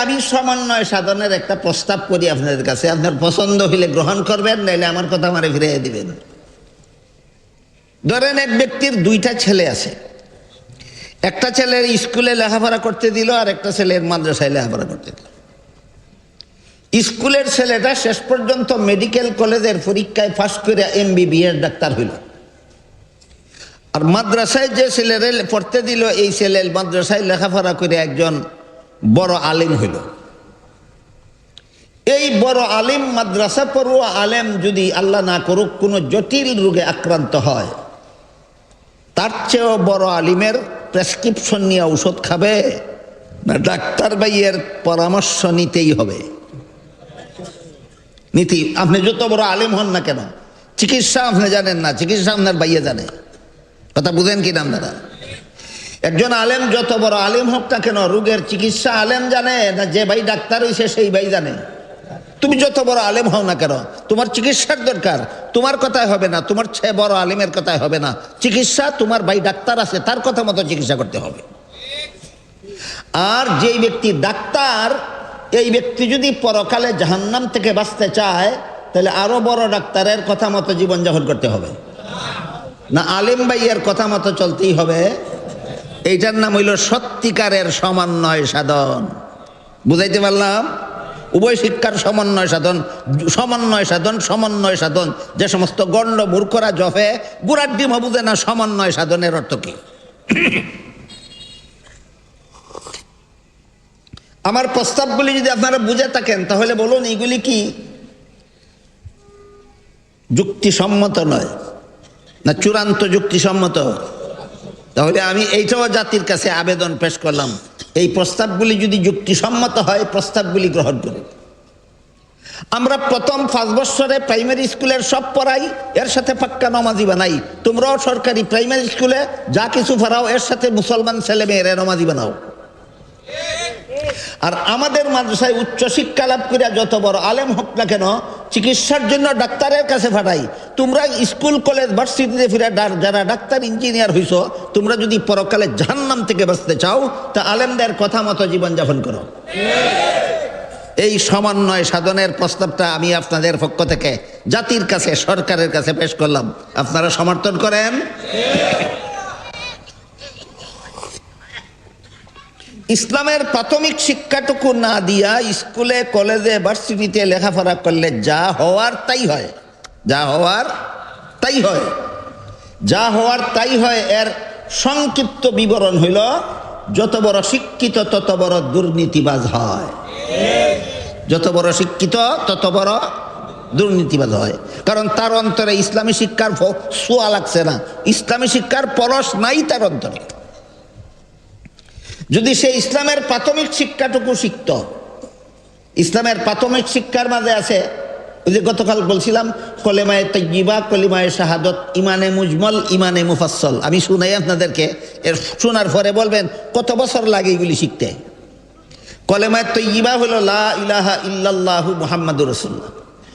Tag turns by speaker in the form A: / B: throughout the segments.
A: আমি সমন্বয় সাধনের একটা প্রস্তাব করি আপনাদের কাছে। আপনার পছন্দ হইলে গ্রহণ করবেন, নাইলে আমার কথা আমারে ফিরিয়ে দিবেন। ধরেন এক ব্যক্তির দুইটা ছেলে আছে। একটা ছেলের স্কুলে লেখাপড়া করতে দিল, আর একটা ছেলের মাদ্রাসায় লেখাপড়া করতে দিল। স্কুলের ছেলেটা শেষ পর্যন্ত মেডিকেল কলেজের পরীক্ষায় পাশ করে এমবিবিএস ডাক্তার হইল। আর মাদ্রাসায় যে ছেলেরে পড়তে দিল, এই ছেলের মাদ্রাসায় লেখাপড়া করে একজন বড় আলিম হইল। এই বড় আলিম মাদ্রাসা পড়ুয়া আলেম যদি আল্লাহ না করুক, কোনো জটিল রোগে আক্রান্ত হয়, তার চেয়েও বড় আলিমের প্রেসক্রিপশন নিয়ে ঔষধ খাবে না, ডাক্তার ভাইয়ের পরামর্শ নিতেই হবে। নীতি, আপনি যত বড় আলিম হন না কেন, চিকিৎসা আপনি জানেন না, চিকিৎসা আপনার বাইয়ে জানে। কথা বুঝেন কি না আপনারা? একজন আলেম যত বড় আলেম হোক না কেন, রোগের চিকিৎসা আলেম জানে, না যে ভাই ডাক্তার হয়েছে সেই ভাই জানে। তুমি যত বড় আলেম হও না কেন, তোমার চিকিৎসার দরকার। তোমার কথায় হবে না, তোমার ছেলে বড় আলেমের কথায় হবে না। চিকিৎসা, তোমার ভাই ডাক্তার আছে, তার কথা মতো চিকিৎসা করতে হবে। আর যেই ব্যক্তি ডাক্তার, এই ব্যক্তি যদি পরকালে জাহান্নাম থেকে বাঁচতে চায়, তাহলে আরও বড় ডাক্তারের কথা মতো জীবনযাপন করতে হবে। না আলিম ভাইয়ের কথা মতো চলতেই হবে। এইটার নাম হইল সত্যিকারের সমন্বয় সাধন। বুঝাইতে পারলাম? উভয় শিক্ষার সমন্বয় সাধন সমন্বয় সাধন সমন্বয় সাধন। যে সমস্ত গণ্ড মূর্খরা জফে গুড়ার ডিমা বুঝে না সমন্বয় সাধনের অর্থ কি। আমার প্রস্তাবগুলি যদি আপনারা বুঝে থাকেন, তাহলে বলুন এইগুলি কি? যুক্তিসম্মত নয়, না চূড়ান্ত যুক্তিসম্মত? তাহলে আমি এইটাও জাতির কাছে আবেদন পেশ করলাম। এই প্রস্তাবগুলি যদি যুক্তিসম্মত হয়, প্রস্তাবগুলি গ্রহণ করুন আমরা প্রথম পাঁচ বছরে প্রাইমারি স্কুলের সব পড়াই, এর সাথে পাক্কা নমাজি বানাই। তোমরাও সরকারি প্রাইমারি স্কুলে যা কিছু পড়াও, এর সাথে মুসলমান ছেলে মেয়েরা নমাজি বানাও। আর আমাদের মাদ্রাসায় উচ্চশিক্ষা লাভ করে যত বড় আলেম হোক না কেন, চিকিৎসার জন্য ডাক্তারের কাছে পাঠাই। তোমরা স্কুল, কলেজ, ভার্সিটিতে ফিরে যারা ডাক্তার, ইঞ্জিনিয়ার হইছ তোমরা যদি পরকালে জাহান্নাম থেকে বাঁচতে চাও, তা আলেমদের কথা মতো জীবনযাপন করো। এই সমন্বয় সাধনের প্রস্তাবটা আমি আপনাদের পক্ষ থেকে জাতির কাছে, সরকারের কাছে পেশ করলাম। আপনারা সমর্থন করেন? ইসলামের প্রাথমিক শিক্ষাটুকু না দিয়া স্কুলে, কলেজে, ভার্সিটিতে লেখাপড়া করলে যা হওয়ার তাই হয়। যা হওয়ার তাই হয়। যা হওয়ার তাই হয়, এর সংক্ষিপ্ত বিবরণ হইল, যত বড় শিক্ষিত, তত বড় দুর্নীতিবাজ হয়। যত বড় শিক্ষিত, তত বড় দুর্নীতিবাজ হয়। কারণ তার অন্তরে ইসলামী শিক্ষার ছোঁয়া লাগছে না। ইসলামী শিক্ষার পরশ নাই তার অন্তরে। যদি সে ইসলামের প্রাথমিক শিক্ষাটুকু শিখত, ইসলামের প্রাথমিক শিক্ষার মাঝে আছে ওই যে গতকাল বলছিলাম, কলেমায় তৈবা কলিমায় শাহাদত, ইমানে মুজমল, ইমানে মুফাসল আমি শুনাই আপনাদেরকে, এর শোনার পরে বলবেন, কত বছর লাগে এগুলি শিখতে? কলেমায় তৈবা হলো, লা ইলাহা ইল্লাল্লাহু মুহাম্মাদুর রাসূলুল্লাহ।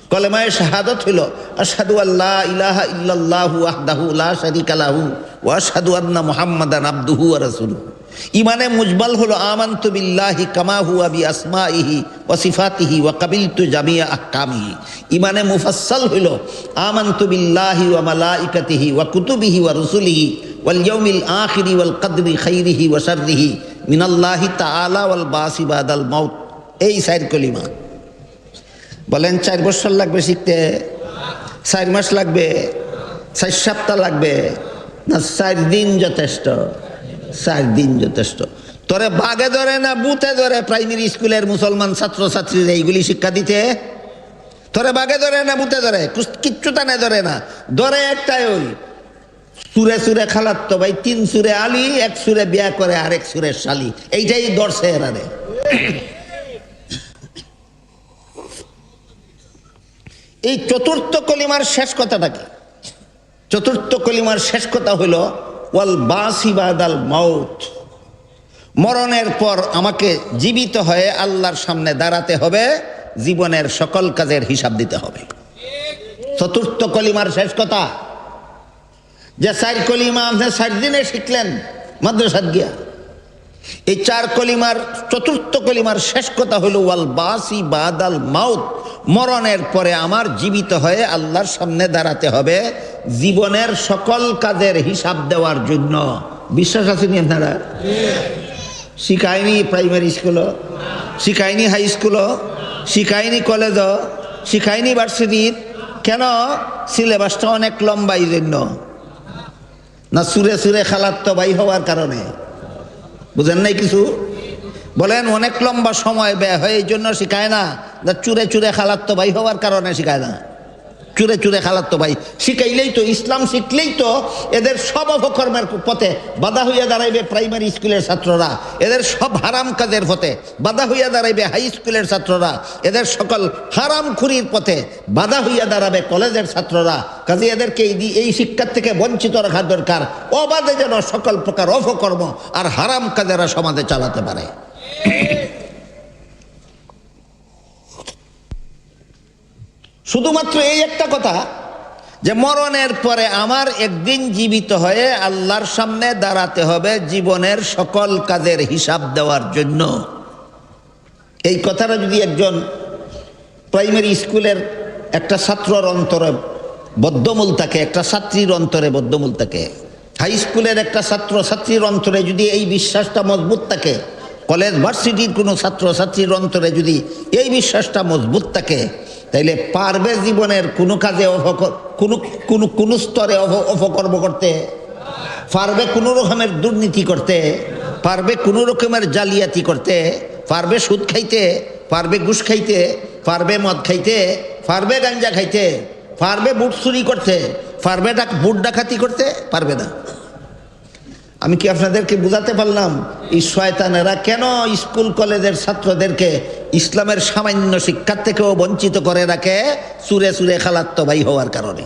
A: কলেমায় শাহাদত হইল আশহাদু আল্লাহ ইলাহা ইল্লাল্লাহু ওয়াহদাহু লা শারীকা লাহু ওয়া আশহাদু আন্না মুহাম্মাদান আবদুহু ওয়া রাসূলুহু। ইমানে মুজমাল হলো আমান্তু বিল্লাহি কামা হুয়া বি আসমাইহি ওয়া সিফাতিহি কাবিলতু জামিয়া আহকামিহি। ইমানে মুফাসসাল হইল আমান্তু বিল্লাহি ওয়া মালাইকাতিহি ওয়া কুতুবিহি ওয়া রুসুলিহি ওয়াল আখিরি ওয়াল কদরি খাইরিহি ওয়া শাররিহি মিনাল্লাহি তাআলা ওয়াল বাসি বাদাল মাউত। এই সাইর কলিমা। বলেন চার বছর লাগবে শিখতে? চার মাস লাগবে? চার সপ্তাহ লাগবে? না, চার দিন যথেষ্ট। চার দিন যথেষ্ট। তোরে বাগে ধরে না বুথে ধরে প্রাইমারি স্কুলের মুসলমান ছাত্রছাত্রীরা এইগুলি শিক্ষা দিতে? তোরে বাগে ধরে না বুথে ধরে? কুস- কিচ্ছু টানে ধরে না। ধরে একটাই ওই, সুরে সুরে খালাত তো ভাই, তিন সুরে আলি, এক সুরে বিয়া করে আরেক সুরে শালি। এইটাই দর্শে এরারে। এই চতুর্থ কলিমার শেষ কথাটা কি? চতুর্থ কলিমার শেষ কথা হইল ওয়াল বাসিবাদাল মাউত। মরণের পর আমাকে জীবিত হয়ে আল্লাহর সামনে দাঁড়াতে হবে, জীবনের সকল কাজের হিসাব দিতে হবে। চতুর্থ কলিমার শেষ কথা, যে চার কলিমা আপনি চার দিনে শিখলেন মাদ্রাসাত গিয়া। এই চার কলিমার, চতুর্থ কলিমার শেষ কথা হলো ওয়াল বাসি বাদাল মাউত। মরণের পরে আমার জীবিত হয়ে আল্লাহর সামনে দাঁড়াতে হবে জীবনের সকল কাজের হিসাব দেওয়ার জন্য। বিশ্বাস আছে নি আপনারা? শিখায়নি প্রাইমারি স্কুলও শিখায়নি হাই স্কুলও শিখায়নি কলেজও শিখায়নি ভার্সিটির কেন? সিলেবাসটা অনেক লম্বা এই জন্য। না সুরে সুরে খালাত্ত বাই হওয়ার কারণে। বুঝেন নাই কিছু? বলেন অনেক লম্বা সময় ব্যয় হয়, এই জন্য শিখায় না। না, চুরে চুরে খালাত্ত ভাই হওয়ার কারণে শিখায় না। চুরে চুরে খালাত্ত ভাই। শিখাইলেই তো, ইসলাম শিখলেই তো এদের সব অপকর্মের পথে বাধা হইয়া দাঁড়াইবে প্রাইমারি স্কুলের ছাত্ররা। এদের সব হারাম কাজের পথে বাধা হইয়া দাঁড়াইবে হাই স্কুলের ছাত্ররা। এদের সকল হারাম খুরির পথে বাধা হইয়া দাঁড়াবে কলেজের ছাত্ররা। কাজে এদেরকে এই শিক্ষার থেকে বঞ্চিত রাখা দরকার। অবাধে যেন সকল প্রকার অপকর্ম আর হারাম কাজেরা সমাজে চালাতে পারে। শুধুমাত্র এই একটা কথা, যে মরণের পরে আমার একদিন জীবিত হয়ে আল্লাহর সামনে দাঁড়াতে হবে জীবনের সকল কাজের হিসাব দেওয়ার জন্য। এই কথাটা যদি একজন প্রাইমারি স্কুলের একটা ছাত্রর অন্তরে বদ্ধমূল থাকে, একটা ছাত্রীর অন্তরে বদ্ধমূল থাকে, হাই স্কুলের একটা ছাত্র, ছাত্রীর অন্তরে যদি এই বিশ্বাসটা মজবুত থাকে, কলেজ ভার্সিটির কোনো ছাত্র, ছাত্রীর অন্তরে যদি এই বিশ্বাসটা মজবুত থাকে তাইলে পারবে জীবনের কোনো কাজে কোনো কোনো স্তরে অপ- অপকর্ম করতে? পারবে কোনো রকমের দুর্নীতি করতে? পারবে কোনো রকমের জালিয়াতি করতে? পারবে সুদ খাইতে? পারবে ঘুষ খাইতে? পারবে মদ খাইতে? পারবে গাঞ্জা খাইতে? পারবে বুট চুরি করতে? পারবে ডাক বুট ডাকাতি করতে? পারবে না। আমি কি আপনাদেরকে বুঝাতে পারলাম, এই শয়তানেরা কেন স্কুল কলেজের ছাত্রদেরকে ইসলামের সামান্য শিক্ষার থেকেও বঞ্চিত করে রাখে সুরে সুরে খালাত্ত ভাই হওয়ার কারণে।